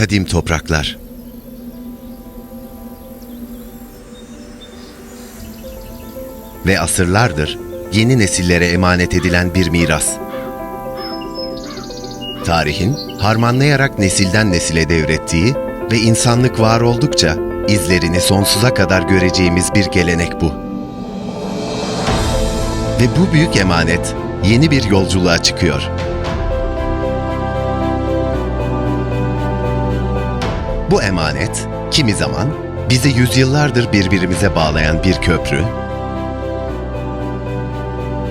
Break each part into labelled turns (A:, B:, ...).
A: kadim topraklar. Ve asırlardır yeni nesillere emanet edilen bir miras. Tarihin harmanlayarak nesilden nesile devrettiği ve insanlık var oldukça izlerini sonsuza kadar göreceğimiz bir gelenek bu. Ve bu büyük emanet yeni bir yolculuğa çıkıyor. Bu emanet kimi zaman bizi yüzyıllardır birbirimize bağlayan bir köprü,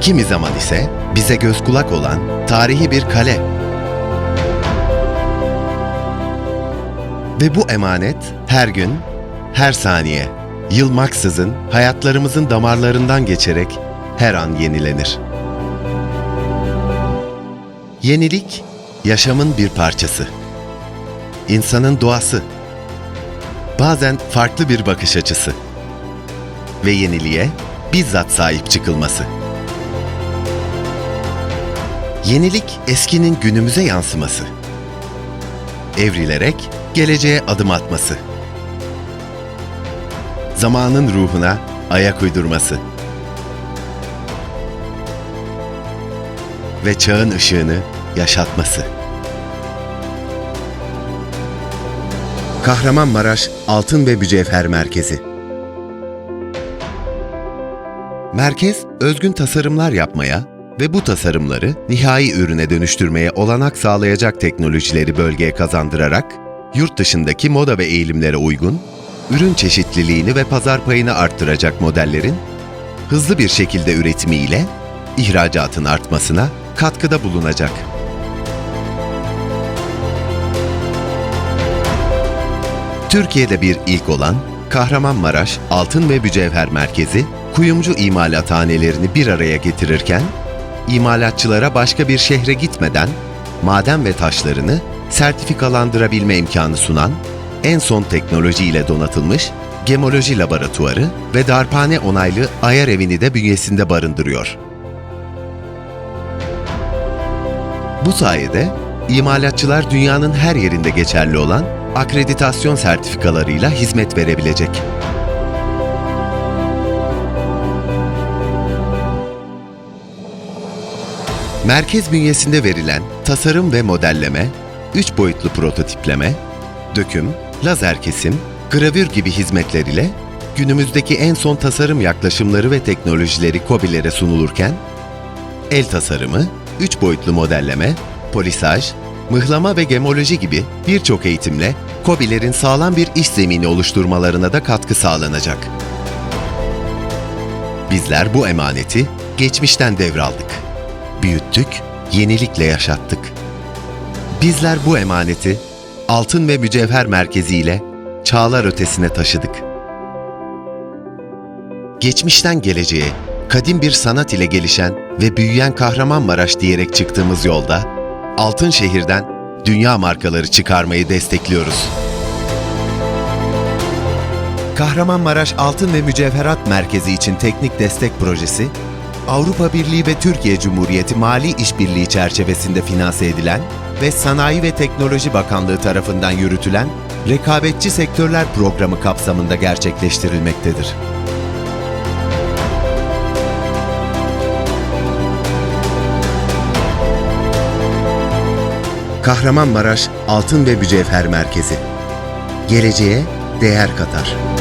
A: kimi zaman ise bize göz kulak olan tarihi bir kale. Ve bu emanet her gün, her saniye, yılmaksızın hayatlarımızın damarlarından geçerek her an yenilenir. Yenilik, yaşamın bir parçası. İnsanın doğası. Bazen farklı bir bakış açısı. Ve yeniliğe bizzat sahip çıkılması. Yenilik eskinin günümüze yansıması. Evrilerek geleceğe adım atması. Zamanın ruhuna ayak uydurması. Ve çağın ışığını yaşatması. Kahramanmaraş Altın ve Mücevher Merkezi Merkez, özgün tasarımlar yapmaya ve bu tasarımları nihai ürüne dönüştürmeye olanak sağlayacak teknolojileri bölgeye kazandırarak, yurt dışındaki moda ve eğilimlere uygun, ürün çeşitliliğini ve pazar payını arttıracak modellerin hızlı bir şekilde üretimiyle ihracatın artmasına katkıda bulunacak. Türkiye'de bir ilk olan Kahramanmaraş Altın ve Mücevher Merkezi, kuyumcu imalathanelerini bir araya getirirken, imalatçılara başka bir şehre gitmeden maden ve taşlarını sertifikalandırabilme imkanı sunan, en son teknolojiyle donatılmış gemoloji laboratuvarı ve darphane onaylı ayar evini de bünyesinde barındırıyor. Bu sayede imalatçılar dünyanın her yerinde geçerli olan akreditasyon sertifikalarıyla hizmet verebilecek. Merkez bünyesinde verilen tasarım ve modelleme, 3 boyutlu prototipleme, döküm, lazer kesim, gravür gibi hizmetler ile günümüzdeki en son tasarım yaklaşımları ve teknolojileri KOBİ'lere sunulurken, el tasarımı, 3 boyutlu modelleme, polisaj, mıhlama ve gemoloji gibi birçok eğitimle KOBİ'lerin sağlam bir iş zemini oluşturmalarına da katkı sağlanacak. Bizler bu emaneti geçmişten devraldık. Büyüttük, yenilikle yaşattık. Bizler bu emaneti Altın ve Mücevher Merkezi ile çağlar ötesine taşıdık. Geçmişten geleceğe, kadim bir sanat ile gelişen ve büyüyen Kahramanmaraş diyerek çıktığımız yolda, Altın Şehir'den dünya markaları çıkarmayı destekliyoruz. Kahramanmaraş Altın ve Mücevherat Merkezi için teknik destek projesi, Avrupa Birliği ve Türkiye Cumhuriyeti Mali İşbirliği çerçevesinde finanse edilen ve Sanayi ve Teknoloji Bakanlığı tarafından yürütülen Rekabetçi Sektörler Programı kapsamında gerçekleştirilmektedir. Kahramanmaraş Altın ve Mücevher Merkezi. Geleceğe değer katar.